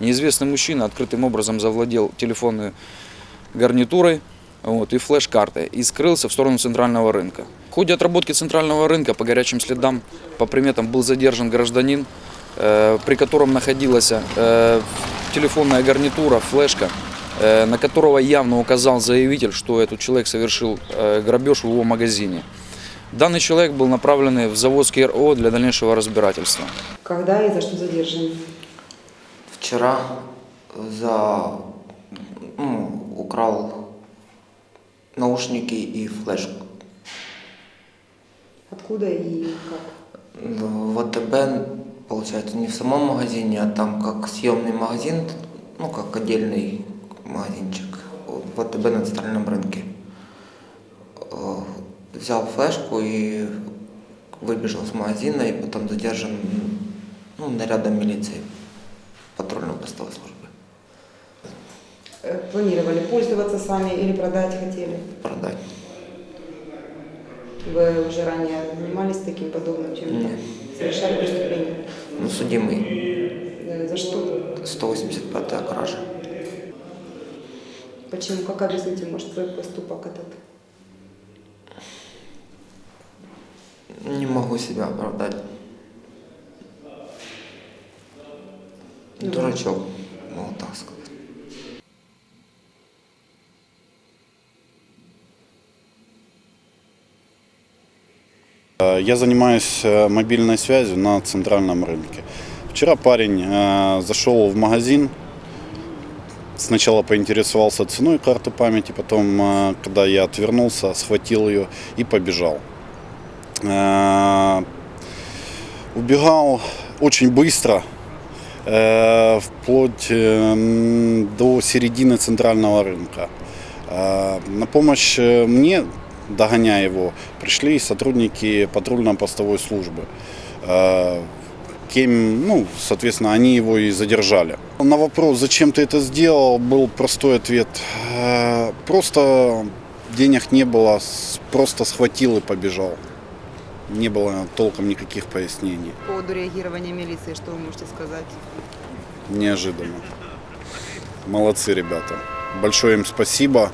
Неизвестный мужчина открытым образом завладел телефонной гарнитурой вот, и флеш-картой и скрылся в сторону центрального рынка. В ходе отработки центрального рынка по горячим следам, по приметам был задержан гражданин, э, при котором находилась э, телефонная гарнитура, флешка, э, на которого явно указал заявитель, что этот человек совершил э, грабеж в его магазине. Данный человек был направлен в заводский РО для дальнейшего разбирательства. Когда и за что задержан? Вчера за ну, украл наушники и флешку. Откуда и как? В ВТБ, получается, не в самом магазине, а там как съемный магазин, ну, как отдельный магазинчик в ВТБ на центральном рынке. Э, Взял флешку и выбежал с магазина, и потом задержан ну, нарядом милиции Патрульно-постовой службы. Э, Планировали пользоваться сами или продать хотели? Продать. Вы уже ранее занимались таким подобным чем-то? Нет. Совершали преступление? Ну, судимый Э, За что? 185 кража. Почему? Как объясните, может, свой поступок этот? Не могу себя оправдать. Дурачок, могу так сказать. Э, Я занимаюсь э, мобильной связью на центральном рынке. Вчера парень э, зашел в магазин, сначала поинтересовался ценой карты памяти, потом, э, когда я отвернулся, схватил ее и побежал. Э, Убегал очень быстро, вплоть э, м, до середины центрального рынка. Э, На помощь э, мне, догоняя его, пришли сотрудники патрульно-постовой службы. Кем, ну, соответственно, они его и задержали. На вопрос, зачем ты это сделал, был простой ответ. Просто денег не было, просто схватил и побежал. Не было толком никаких пояснений. По поводу реагирования милиции, что вы можете сказать? Неожиданно. Молодцы ребята. Большое им спасибо.